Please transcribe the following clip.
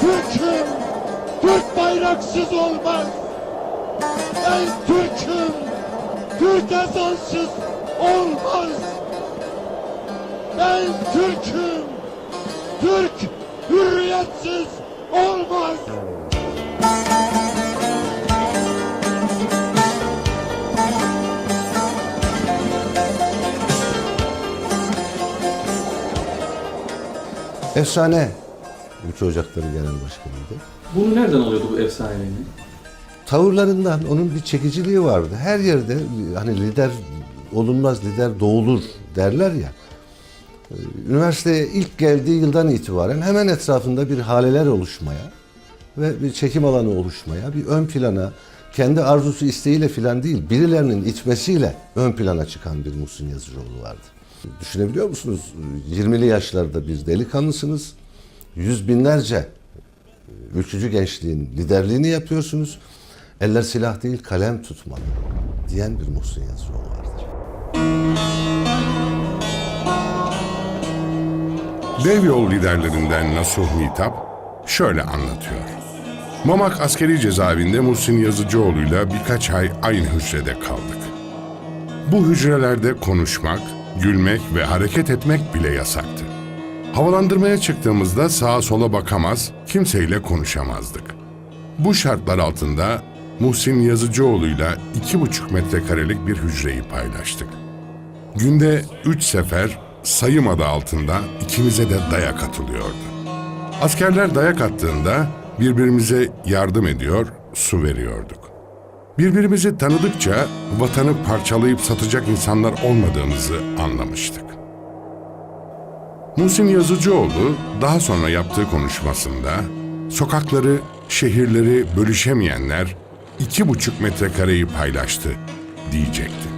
Türk'üm. Türk bayraksız olmaz. Ben Türk'üm. Türk ezansız olmaz. Ben Türk'üm. Türk hürriyetsiz olmaz. Efsane Ülke Ocakları Genel Başkanı'ydı. Bunu nereden alıyordu bu efsaneliğini? Tavırlarından onun bir çekiciliği vardı. Her yerde hani lider olunmaz lider doğulur derler ya. Ee, Üniversiteye ilk geldiği yıldan itibaren hemen etrafında bir haleler oluşmaya ve bir çekim alanı oluşmaya, bir ön plana, kendi arzusu isteğiyle filan değil, birilerinin itmesiyle ön plana çıkan bir Muhsin Yazıcıoğlu vardı. Düşünebiliyor musunuz? 20'li yaşlarda bir delikanlısınız. Yüz binlerce ülkücü gençliğin liderliğini yapıyorsunuz. Eller silah değil kalem tutmalı diyen bir Muhsin Yazıcıoğlu vardır. Dev yol liderlerinden Nasuh Mitap şöyle anlatıyor. Mamak askeri cezaevinde Muhsin Yazıcıoğlu'yla birkaç ay aynı hücrede kaldık. Bu hücrelerde konuşmak, gülmek ve hareket etmek bile yasaktı. Havalandırmaya çıktığımızda sağa sola bakamaz, kimseyle konuşamazdık. Bu şartlar altında Muhsin Yazıcıoğlu'yla iki buçuk metrekarelik bir hücreyi paylaştık. Günde üç sefer sayım adı altında ikimize de dayak atılıyordu. Askerler dayak attığında birbirimize yardım ediyor, su veriyorduk. Birbirimizi tanıdıkça vatanı parçalayıp satacak insanlar olmadığımızı anlamıştık. Muhsin Yazıcıoğlu daha sonra yaptığı konuşmasında sokakları, şehirleri bölüşemeyenler iki buçuk metrekareyi paylaştı diyecekti.